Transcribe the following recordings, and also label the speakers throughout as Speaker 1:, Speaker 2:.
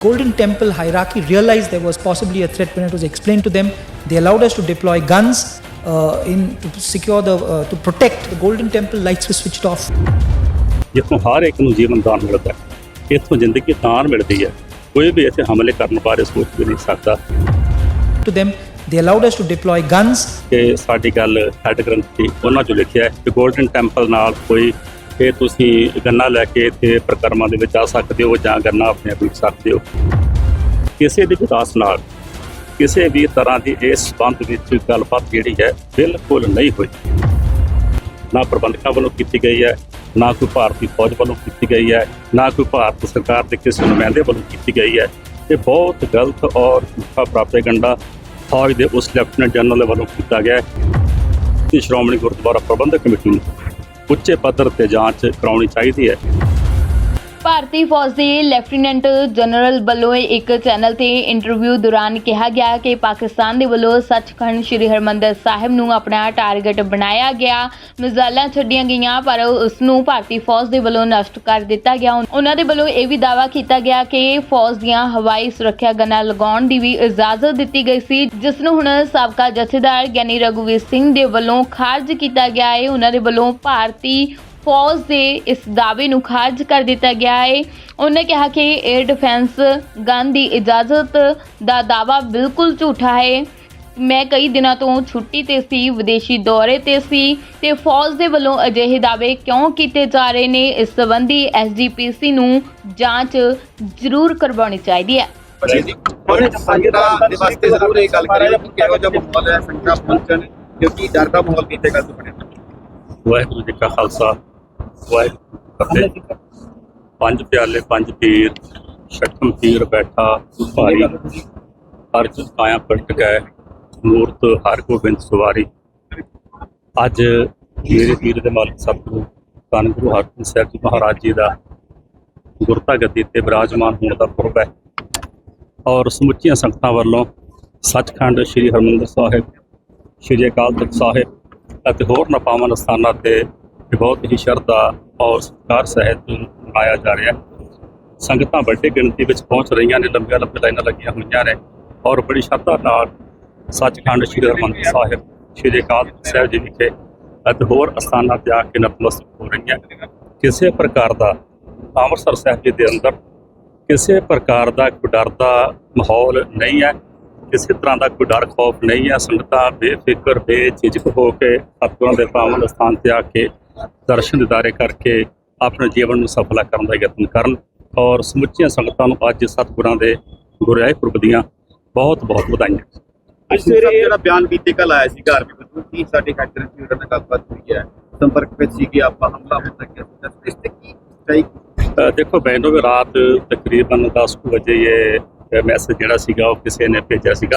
Speaker 1: Golden Temple hierarchy realized there was possibly a threat when it was explained to them. They allowed us to deploy guns uh, in to secure the uh, to protect the Golden Temple. Lights were switched off.
Speaker 2: ਜਿੱਥੋਂ ਹਰ ਇੱਕ ਨੂੰ ਜੀਵਨ ਦਾਨ ਮਿਲਦਾ ਹੈ ਇੱਥੋਂ ਜ਼ਿੰਦਗੀ ਦਾਨ ਮਿਲਦੀ ਹੈ ਕੋਈ ਵੀ ਇੱਥੇ ਹਮਲੇ ਕਰਨ ਬਾਰੇ ਸੋਚ ਵੀ ਨਹੀਂ ਸਕਦਾ
Speaker 1: to them they allowed us to deploy guns
Speaker 2: ਕਿ ਸਾਡੀ ਗੱਲ ਹੈਡ ਗ੍ਰੰਥੀ ਉਹਨਾਂ ਚੋਂ ਲਿਖਿਆ ਹੈ ਕਿ ਗੋਲਡਨ ਟੈਂਪਲ ਨਾਲ ਕੋਈ ਕਿ ਤੁਸੀਂ ਗੰਨਾ ਲੈ ਕੇ ਇੱਥੇ ਪ੍ਰਕਰਮਾਂ ਦੇ ਵਿੱਚ ਆ ਸਕਦੇ ਹੋ ਜਾਂ ਗੰਨਾ ਆਪਣੇ ਆਪ ਲਿਖ ਸਕਦੇ ਹੋ। ਕਿਸੇ ਦੀ ਵਿਕਾਸ ਨਾਲ ਕਿਸੇ ਵੀ ਤਰ੍ਹਾਂ ਦੀ ਇਸ ਸੰਬੰਧ ਵਿੱਚ ਗੱਲਬਾਤ ਜਿਹੜੀ ਹੈ ਬਿਲਕੁਲ ਨਹੀਂ ਹੋਈ। ਨਾ ਪ੍ਰਬੰਧਕਾਂ ਵੱਲੋਂ ਕੀਤੀ ਗਈ ਹੈ, ਨਾ ਕੋਈ ਭਾਰਤੀ ਫੌਜ ਵੱਲੋਂ ਕੀਤੀ ਗਈ ਹੈ, ਨਾ ਕੋਈ ਭਾਰਤ ਸਰਕਾਰ ਦੇ ਕਿਸੇ ਨੁਮਾਇੰਦੇ ਵੱਲੋਂ ਕੀਤੀ ਗਈ ਹੈ। ਇਹ ਬਹੁਤ ਗਲਤ ਔਰ ਝੂਠਾ ਪ੍ਰਾਪੇਗੰਡਾ ਫੌਜ ਦੇ ਉਸ ਲੈਫਟੀਨੈਂਟ ਜਨਰਲ ਵੱਲੋਂ ਕੀਤਾ ਗਿਆ ਹੈ। ਸ਼੍ਰੋਮਣੀ ਗੁਰਦੁਆਰਾ ਪ੍ਰਬੰਧਕ ਕਮੇਟੀ ਨੂੰ ਉੱਚੇ ਪੱਧਰ ਤੇ ਜਾਂਚ ਕਰਾਉਣੀ ਚਾਹੀਦੀ ਹੈ।
Speaker 3: ਭਾਰਤੀ ਫੌਜ ਦੇ ਲੈਫਟੀਨੈਂਟ ਜਨਰਲ ਵੱਲੋਂ ਇੱਕ ਚੈਨਲ ਤੇ ਇੰਟਰਵਿਊ ਦੌਰਾਨ ਕਿਹਾ ਗਿਆ ਕਿ ਪਾਕਿਸਤਾਨ ਦੇ ਵੱਲੋਂ ਸੱਚਖੰਡ ਸ੍ਰੀ ਹਰਮੰਦਰ ਸਾਹਿਬ ਨੂੰ ਆਪਣਾ ਟਾਰਗੇਟ ਬਣਾਇਆ ਗਿਆ। ਮਿਜ਼ਾਈਲਾਂ ਛੱਡੀਆਂ ਗਈਆਂ, ਪਰ ਉਸ ਨੂੰ ਭਾਰਤੀ ਫੌਜ ਦੇ ਵੱਲੋਂ ਨਸ਼ਟ ਕਰ ਦਿੱਤਾ ਗਿਆ। ਉਹਨਾਂ ਦੇ ਵੱਲੋਂ ਇਹ ਵੀ ਦਾਅਵਾ ਕੀਤਾ ਗਿਆ ਕਿ ਫੌਜ ਦੀਆਂ ਹਵਾਈ ਸੁਰੱਖਿਆ ਗਨਾਂ ਲਗਾਉਣ ਦੀ ਵੀ ਇਜਾਜ਼ਤ ਦਿੱਤੀ ਗਈ ਸੀ, ਜਿਸ ਨੂੰ ਹੁਣ ਸਾਬਕਾ ਜਥੇਦਾਰ ਗਿਆਨੀ ਰਘੁਵੀਰ ਸਿੰਘ ਦੇ ਵੱਲੋਂ ਖਾਰਜ ਕੀਤਾ ਗਿਆ ਹੈ। ਉਹਨਾਂ ਦੇ ਵੱਲੋਂ ਭਾਰਤੀ ਫੌਜ ਦੇ ਇਸ ਦਾਅਵੇ ਨੂੰ ਖਾਰਜ ਕਰ ਦਿੱਤਾ ਗਿਆ ਹੈ। ਉਹਨੇ ਕਿਹਾ ਕਿ 에ਅਰ ਡਿਫੈਂਸ ਗਨ ਦੀ ਇਜਾਜ਼ਤ ਦਾ ਦਾਅਵਾ ਬਿਲਕੁਲ ਝੂਠਾ ਹੈ। ਮੈਂ ਕਈ ਦਿਨਾਂ ਤੋਂ ਛੁੱਟੀ ਤੇ ਸੀ ਵਿਦੇਸ਼ੀ ਦੌਰੇ ਤੇ ਸੀ ਤੇ ਫੌਜ ਦੇ ਵੱਲੋਂ ਅਜਿਹੇ ਦਾਅਵੇ ਕਿਉਂ ਕੀਤੇ ਜਾ ਰਹੇ ਨੇ ਇਸ ਸੰਬੰਧੀ ਐਸਜੀਪੀਸੀ ਨੂੰ ਜਾਂਚ ਜ਼ਰੂਰ ਕਰਵਾਉਣੀ ਚਾਹੀਦੀ ਹੈ।
Speaker 4: ਜੀ ਜੀ। ਉਹਨੇ ਸੰਗਤਾਂ ਦੇ ਵਾਸਤੇ ਜ਼ਰੂਰ ਇਹ ਗੱਲ ਕਰੀ ਕਿ ਕਿਹੋ ਜਿਹਾ ਮਾਹੌਲ ਹੈ ਸੰਗਤਾਂ ਪਹੁੰਚਣ ਕਿਉਂਕਿ ਡਰ ਦਾ ਮਾਹੌਲ ਕਿਤੇ ਗੱਲ ਤੋਂ ਬਣਿਆ
Speaker 2: ਵਾਹਿਗੁਰੂ ਜੀ ਕਾ ਖਾਲਸਾ। ਵਾਹਿਗੁਰੂ ਜੀ ਪੰਜ ਪਿਆਲੇ, ਪੰਜ ਪੀਰ ਛਠਮ ਪੀਰ ਬੈਠਾ, ਭਾਰੀ ਅਰਜ ਕਾਇਆ ਪਲਟ ਗਏ, ਮੂਰਤ ਹਰ ਗੋਬਿੰਦ ਸਵਾਰੀ। ਅੱਜ ਮੇਰੇ ਪੀਰ ਦੇ ਮਾਲਕ ਸਤਿਗੁਰੂ ਧੰਨ ਗੁਰੂ ਹਰਗੋਬਿੰਦ ਸਾਹਿਬ ਜੀ ਮਹਾਰਾਜ ਜੀ ਦਾ ਗੁਰਤਾ ਗੱਦੀ ਤੇ ਬਿਰਾਜਮਾਨ ਹੋਣ ਦਾ ਪੁਰਬ ਹੈ। ਔਰ ਸਮੁੱਚੀਆਂ ਸੰਗਤਾਂ ਵੱਲੋਂ ਸੱਚਖੰਡ ਸ੍ਰੀ ਹਰਮੰਦਰ ਸਾਹਿਬ, ਸ੍ਰੀ ਅਕਾਲ ਤਖਤ ਸਾਹਿਬ ਅਤੇ ਹੋਰ ਨਪਾਵਨ ਸਥਾਨਾਂ ਤੇ ਇਹ ਬਹੁਤ ਹੀ ਸ਼ਰਧਾ ਔਰ ਸਤਿਕਾਰ ਸਹਿਤ ਮਨਾਇਆ ਜਾ ਰਿਹਾ ਹੈ। ਸੰਗਤਾਂ ਵੱਡੀ ਗਿਣਤੀ ਵਿੱਚ ਪਹੁੰਚ ਰਹੀਆਂ ਨੇ, ਲੰਬੀਆਂ ਲੰਬੀਆਂ ਲਾਈਨਾਂ ਲੱਗੀਆਂ ਹੋਈਆਂ ਨੇ ਔਰ ਬੜੀ ਸ਼ਰਧਾ ਨਾਲ ਸੱਚਖੰਡ ਸ੍ਰੀ ਹਰਿਮੰਦਰ ਸਾਹਿਬ, ਸ੍ਰੀ ਅਕਾਲ ਤਖਤ ਸਾਹਿਬ ਜੀ ਵਿਖੇ ਅਤੇ ਹੋਰ ਅਸਥਾਨਾਂ ਤੇ ਆ ਕੇ ਨਤਮਸਤਕ ਹੋ ਰਹੀਆਂ। ਕਿਸੇ ਪ੍ਰਕਾਰ ਦਾ ਅੰਮ੍ਰਿਤਸਰ ਸਾਹਿਬ ਜੀ ਦੇ ਅੰਦਰ ਕਿਸੇ ਪ੍ਰਕਾਰ ਦਾ ਕੋਈ ਡਰ ਦਾ ਮਾਹੌਲ ਨਹੀਂ ਹੈ, ਕਿਸੇ ਤਰ੍ਹਾਂ ਦਾ ਕੋਈ ਡਰ ਖੌਫ ਨਹੀਂ ਹੈ। ਸੰਗਤਾਂ ਬੇਫਿਕਰ, ਬੇਝਿਜਕ ਹੋ ਕੇ ਸਤਿਗੁਰਾਂ ਦੇ ਪਾਵਨ ਸਥਾਨ ਤੇ ਆ ਕੇ ਦਰਸ਼ਨ ਦਿਦਾਰੇ ਕਰਕੇ ਆਪਣੇ ਜੀਵਨ ਨੂੰ ਸਫਲਾ ਕਰਨ ਦਾ ਯਤਨ ਕਰਨ ਔਰ ਸਮੁੱਚੀਆਂ ਸੰਗਤਾਂ ਨੂੰ ਅੱਜ ਸਤਿਗੁਰਾਂ ਦੇ ਗੁਰਿਆਏ ਪੁਰਬ ਦੀਆਂ ਬਹੁਤ ਬਹੁਤ ਵਧਾਈਆਂ।
Speaker 4: ਅੱਜ ਸਵੇਰੇ ਜਿਹੜਾ ਬਿਆਨ ਬੀਤੇ ਕੱਲ ਆਇਆ ਸੀ ਘਰ ਵਿੱਚ ਕੀ ਸਾਡੇ ਫੈਕਟਰੀ ਦੀ ਉਹਨਾਂ ਨਾਲ ਗੱਲਬਾਤ ਹੋਈ ਹੈ? ਸੰਪਰਕ ਵਿੱਚ ਸੀ ਕਿ ਆਪਾਂ ਹਮਲਾ ਹੋ ਸਕਿਆ ਸੀ ਇਸ ਤੇ ਕੀ ਸਹੀ?
Speaker 2: ਅ, ਦੇਖੋ ਮੈਨੂੰ ਵੀ ਰਾਤ ਤਕਰੀਬਨ 10 ਕੁ ਵਜੇ ਇਹ ਮੈਸੇਜ ਜਿਹੜਾ ਸੀਗਾ ਉਹ ਕਿਸੇ ਨੇ ਭੇਜਿਆ ਸੀਗਾ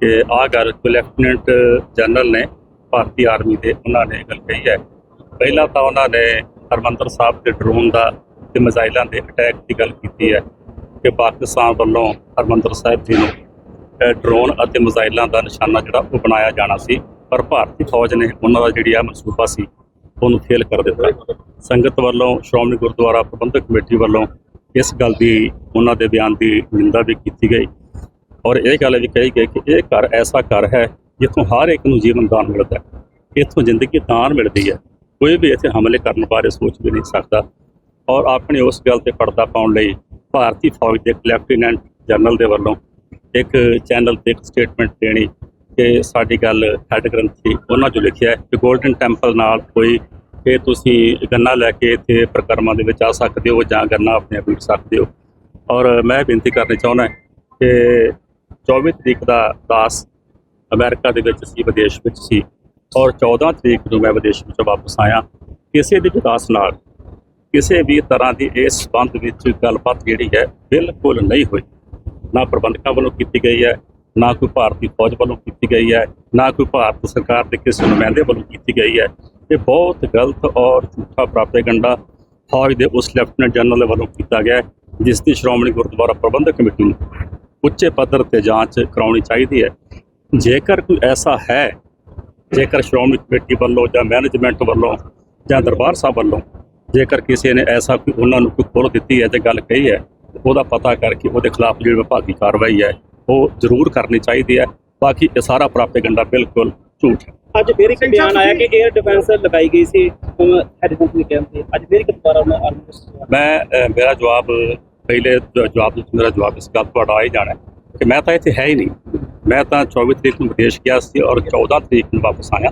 Speaker 2: ਕਿ ਆਹ ਗੱਲ ਕੋ ਲੈਫਟੀਨੈਂਟ ਜਨਰਲ ਨੇ ਭਾਰਤੀ ਆਰਮੀ ਦੇ ਉਹਨਾਂ ਨੇ ਗੱਲ ਕਹੀ ਹੈ। ਪਹਿਲਾਂ ਤਾਂ ਉਹਨਾਂ ਨੇ ਹਰਮੰਦਰ ਸਾਹਿਬ ਦੇ ਡਰੋਨ ਦਾ ਤੇ ਮਿਜ਼ਾਈਲਾਂ ਦੇ ਅਟੈਕ ਦੀ ਗੱਲ ਕੀਤੀ ਹੈ ਕਿ ਪਾਕਿਸਤਾਨ ਵੱਲੋਂ ਹਰਮੰਦਰ ਸਾਹਿਬ ਜੀ ਨੂੰ ਡਰੋਨ ਅਤੇ ਮਿਜ਼ਾਈਲਾਂ ਦਾ ਨਿਸ਼ਾਨਾ ਜਿਹੜਾ ਉਹ ਬਣਾਇਆ ਜਾਣਾ ਸੀ, ਪਰ ਭਾਰਤੀ ਫੌਜ ਨੇ ਉਹਨਾਂ ਦਾ ਜਿਹੜੀ ਆ ਮਨਸੂਬਾ ਸੀ, ਉਹਨੂੰ ਫੇਲ ਕਰ ਦਿੱਤਾ। ਸੰਗਤ ਵੱਲੋਂ ਸ਼੍ਰੋਮਣੀ ਗੁਰਦੁਆਰਾ ਪ੍ਰਬੰਧਕ ਕਮੇਟੀ ਵੱਲੋਂ ਇਸ ਗੱਲ ਦੀ ਉਹਨਾਂ ਦੇ ਬਿਆਨ ਦੀ ਨਿੰਦਾ ਵੀ ਕੀਤੀ ਗਈ ਔਰ ਇਹ ਗੱਲ ਵੀ ਕਹੀ ਗਈ ਕਿ ਇਹ ਘਰ ਐਸਾ ਘਰ ਹੈ ਜਿੱਥੋਂ ਹਰ ਇੱਕ ਨੂੰ ਜੀਵਨ ਦਾਨ ਮਿਲਦਾ ਹੈ। ਇੱਥੋਂ ਜ਼ਿੰਦਗੀ ਦਾਨ ਮਿਲਦੀ ਹੈ। ਕੋਈ ਵੀ ਇੱਥੇ ਹਮਲੇ ਕਰਨ ਬਾਰੇ ਸੋਚ ਵੀ ਨਹੀਂ ਸਕਦਾ। ਔਰ ਆਪਣੀ ਉਸ ਗੱਲ ਤੇ ਪਰਦਾ ਪਾਉਣ ਲਈ ਭਾਰਤੀ ਫੌਜ ਦੇ ਇੱਕ ਲੈਫਟੀਨੈਂਟ ਜਨਰਲ ਦੇ ਵੱਲੋਂ ਇੱਕ ਚੈਨਲ ਤੇ ਇੱਕ ਸਟੇਟਮੈਂਟ ਦੇਣੀ ਕਿ ਸਾਡੀ ਗੱਲ ਹੈਡ ਗ੍ਰੰਥੀ ਉਹਨਾਂ 'ਚੋਂ ਲਿਖਿਆ ਹੈ ਕਿ 골ਡਨ ਟੈਂਪਲ ਨਾਲ ਕੋਈ ਇਹ ਤੁਸੀਂ ਗੰਨਾ ਲੈ ਕੇ ਇੱਥੇ ਪ੍ਰਕਰਮਾਂ ਦੇ ਵਿੱਚ ਆ ਸਕਦੇ ਹੋ ਜਾਂ ਗੰਨਾ ਆਪਣੇ ਆਪ ਲਿਖ ਸਕਦੇ ਹੋ। ਔਰ ਮੈਂ ਬੇਨਤੀ ਕਰਨੀ ਚਾਹੁੰਦਾ ਕਿ 24 ਤਰੀਕ ਦਾ ਦਾਸ ਅਮਰੀਕਾ ਦੇ ਵਿੱਚ ਸੀ, ਵਿਦੇਸ਼ ਵਿੱਚ ਸੀ ਔਰ 14 ਤਰੀਕ ਨੂੰ ਮੈਂ ਵਿਦੇਸ਼ ਵਿੱਚੋਂ ਵਾਪਸ ਆਇਆ, ਕਿਸੇ ਦੀ ਵਿਕਾਸ ਨਾਲ ਕਿਸੇ ਵੀ ਤਰ੍ਹਾਂ ਦੀ ਇਸ ਸੰਬੰਧ ਵਿੱਚ ਗੱਲਬਾਤ ਜਿਹੜੀ ਹੈ ਬਿਲਕੁਲ ਨਹੀਂ ਹੋਈ। ਨਾ ਪ੍ਰਬੰਧਕਾਂ ਵੱਲੋਂ ਕੀਤੀ ਗਈ ਹੈ, ਨਾ ਕੋਈ ਭਾਰਤੀ ਫੌਜ ਵੱਲੋਂ ਕੀਤੀ ਗਈ ਹੈ, ਨਾ ਕੋਈ ਭਾਰਤ ਸਰਕਾਰ ਦੇ ਕਿਸੇ ਨੁਮਾਇੰਦੇ ਵੱਲੋਂ ਕੀਤੀ ਗਈ ਹੈ। ਇਹ ਬਹੁਤ ਗਲਤ ਔਰ ਝੂਠਾ ਪ੍ਰਾਪੇਗੰਡਾ ਫੌਜ ਦੇ ਉਸ ਲੈਫਟੀਨੈਂਟ ਜਨਰਲ ਵੱਲੋਂ ਕੀਤਾ ਗਿਆ ਜਿਸ ਦੀ ਸ਼੍ਰੋਮਣੀ ਗੁਰਦੁਆਰਾ ਪ੍ਰਬੰਧਕ ਕਮੇਟੀ ਨੂੰ ਉੱਚੇ ਪੱਧਰ ਤੇ ਜਾਂਚ ਕਰਾਉਣੀ ਚਾਹੀਦੀ ਹੈ। ਜੇਕਰ ਕੋਈ ਐਸਾ ਹੈ ਜੇਕਰ ਸ਼੍ਰੋਮਣੀ ਕਮੇਟੀ ਵੱਲੋਂ ਜਾਂ ਮੈਨੇਜਮੈਂਟ ਵੱਲੋਂ ਜਾਂ ਦਰਬਾਰ ਸਾਹਿਬ ਵੱਲੋਂ ਜੇਕਰ ਕਿਸੇ ਨੇ ਐਸਾ ਕੋਈ ਉਹਨਾਂ ਨੂੰ ਕੋਈ ਖੋਲ ਦਿੱਤੀ ਹੈ ਤੇ ਗੱਲ ਕਹੀ ਹੈ ਉਹਦਾ ਪਤਾ ਕਰਕੇ ਉਹਦੇ ਖਿਲਾਫ ਜਿਹੜੀ ਵਿਭਾਗੀ ਕਾਰਵਾਈ ਹੈ ਉਹ ਜ਼ਰੂਰ ਕਰਨੀ ਚਾਹੀਦੀ ਹੈ। ਬਾਕੀ ਇਹ ਸਾਰਾ ਪ੍ਰਾਪੇਗੰਡਾ ਬਿਲਕੁਲ ਝੂਠ ਹੈ।
Speaker 5: ਅੱਜ ਫਿਰ ਇੱਕ ਬਿਆਨ ਆਇਆ ਕਿ 에ਅਰ ਡਿਫੈਂਸ ਲਗਾਈ ਗਈ ਸੀ ਹੈਡਫੋਨ ਅੱਜ ਫਿਰ ਇੱਕ ਦੁਬਾਰਾ ਉਹਨਾਂ ਆਰਮੀ
Speaker 2: ਮੈਂ ਮੇਰਾ ਜਵਾਬ ਪਹਿਲੇ ਜਵਾਬ ਵਿੱਚ ਮੇਰਾ ਜਵਾਬ ਇਸ ਗੱਲ ਤੁਹਾਡਾ ਆ ਹੀ ਜਾਣਾ ਕਿ ਮੈਂ ਤਾਂ ਇੱਥੇ ਹੈ ਹੀ ਨਹੀਂ। ਮੈਂ ਤਾਂ 24 ਤਰੀਕ ਨੂੰ ਵਿਦੇਸ਼ ਗਿਆ ਸੀ ਔਰ 14 ਤਰੀਕ ਨੂੰ ਵਾਪਸ ਆਇਆ।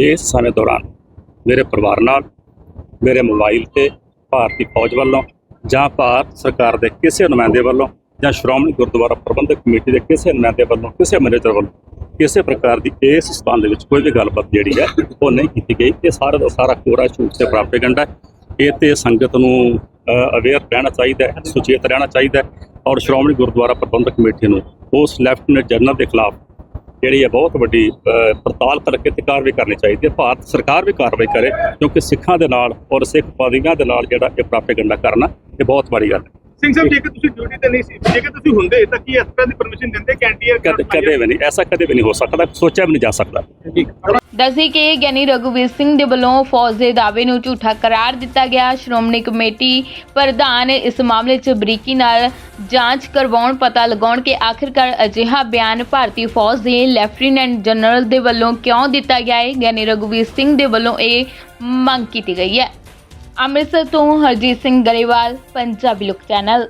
Speaker 2: ਇਸ ਸਮੇਂ ਦੌਰਾਨ ਮੇਰੇ ਪਰਿਵਾਰ ਨਾਲ, ਮੇਰੇ ਮੋਬਾਈਲ ਤੇ ਭਾਰਤੀ ਫੌਜ ਵੱਲੋਂ ਜਾਂ ਭਾਰਤ ਸਰਕਾਰ ਦੇ ਕਿਸੇ ਨੁਮਾਇੰਦੇ ਵੱਲੋਂ ਜਾਂ ਸ਼੍ਰੋਮਣੀ ਗੁਰਦੁਆਰਾ ਪ੍ਰਬੰਧਕ ਕਮੇਟੀ ਦੇ ਕਿਸੇ ਨੁਮਾਇੰਦੇ ਵੱਲੋਂ, ਕਿਸੇ ਮੈਨੇਜਰ ਵੱਲੋਂ, ਕਿਸੇ ਪ੍ਰਕਾਰ ਦੀ ਇਸ ਸਬੰਧ ਵਿੱਚ ਕੋਈ ਵੀ ਗੱਲਬਾਤ ਜਿਹੜੀ ਹੈ ਉਹ ਨਹੀਂ ਕੀਤੀ ਗਈ। ਇਹ ਸਾਰਾ ਦਾ ਸਾਰਾ ਕੋਰਾ ਝੂਠ ਤੇ ਪ੍ਰਾਪੇਗੰਡਾ ਹੈ। ਇਹ ਤੇ ਸੰਗਤ ਨੂੰ ਅਵੇਅਰ ਰਹਿਣਾ ਚਾਹੀਦਾ ਸੁਚੇਤ ਰਹਿਣਾ ਚਾਹੀਦਾ ਔਰ ਸ਼੍ਰੋਮਣੀ ਗੁਰਦੁਆਰਾ ਪ੍ਰਬੰਧਕ ਕਮੇਟੀ ਨੂੰ ਉਸ ਲੈਫਟੀਨੈਂਟ ਜਨਰਲ ਦੇ ਖਿਲਾਫ ਜਿਹੜੀ ਹੈ ਬਹੁਤ ਵੱਡੀ ਪੜਤਾਲ ਕਰਕੇ ਤੇ ਕਾਰਵਾਈ ਕਰਨੀ ਚਾਹੀਦੀ ਹੈ। ਭਾਰਤ ਸਰਕਾਰ ਵੀ ਕਾਰਵਾਈ ਕਰੇ ਕਿਉਂਕਿ ਸਿੱਖਾਂ ਦੇ ਨਾਲ ਔਰ ਸਿੱਖ ਪਾਦੀਆਂ ਦੇ ਨਾਲ ਜਿਹੜਾ ਇਹ ਪ੍ਰਾਪੇਗੰਡਾ ਕਰਨਾ ਇਹ ਬਹੁਤ ਮਾੜੀ ਗੱਲ ਹੈ।
Speaker 6: ਸਿੰਘ ਸਾਹਿਬ ਜੇਕਰ ਤੁਸੀਂ ਡਿਊਟੀ ਤੇ ਨਹੀਂ ਸੀ ਜੇਕਰ ਤੁਸੀਂ ਹੁੰਦੇ ਤਾਂ ਕੀ ਇਸ ਤਰ੍ਹਾਂ ਦੀ ਪਰਮਿਸ਼ਨ ਦਿੰਦੇ? ਕੈਂਟੀਅਰ
Speaker 2: ਕਦੇ ਵੀ ਨਹੀਂ। ਐਸਾ ਕਦੇ ਵੀ ਨਹੀਂ ਹੋ ਸਕਦਾ। ਸੋਚਿਆ ਵੀ ਨਹੀਂ ਜਾ ਸਕਦਾ।
Speaker 3: ਦੱਸੀ ਕਿ ਗਿਆਨੀ ਰਘੁਵੀਰ ਸਿੰਘ ਦੇ ਵੱਲੋਂ ਫੌਜ ਦੇ ਦਾਅਵੇ ਨੂੰ ਝੂਠਾ ਕਰਾਰ ਦਿੱਤਾ ਗਿਆ। ਸ਼੍ਰੋਮਣੀ ਕਮੇਟੀ ਪ੍ਰਧਾਨ ਇਸ ਮਾਮਲੇ 'ਚ ਬਰੀਕੀ ਨਾਲ ਜਾਂਚ ਕਰਵਾਉਣ, ਪਤਾ ਲਗਾਉਣ ਕਿ ਆਖਿਰਕਾਰ ਅਜਿਹਾ ਬਿਆਨ ਭਾਰਤੀ ਫੌਜ ਦੇ ਲੈਫਟੀਨੈਂਟ ਜਨਰਲ ਦੇ ਵੱਲੋਂ ਕਿਉਂ ਦਿੱਤਾ ਗਿਆ ਹੈ? ਗਿਆਨੀ ਰਘੁਵੀਰ ਸਿੰਘ ਦੇ ਵੱਲੋਂ ਇਹ ਮੰਗ ਕੀਤੀ ਗਈ ਹੈ। ਅੰਮ੍ਰਿਤਸਰ ਤੋਂ ਹਰਜੀਤ ਸਿੰਘ ਗਰੇਵਾਲ, ਪੰਜਾਬੀ ਲੋਕ ਚੈਨਲ।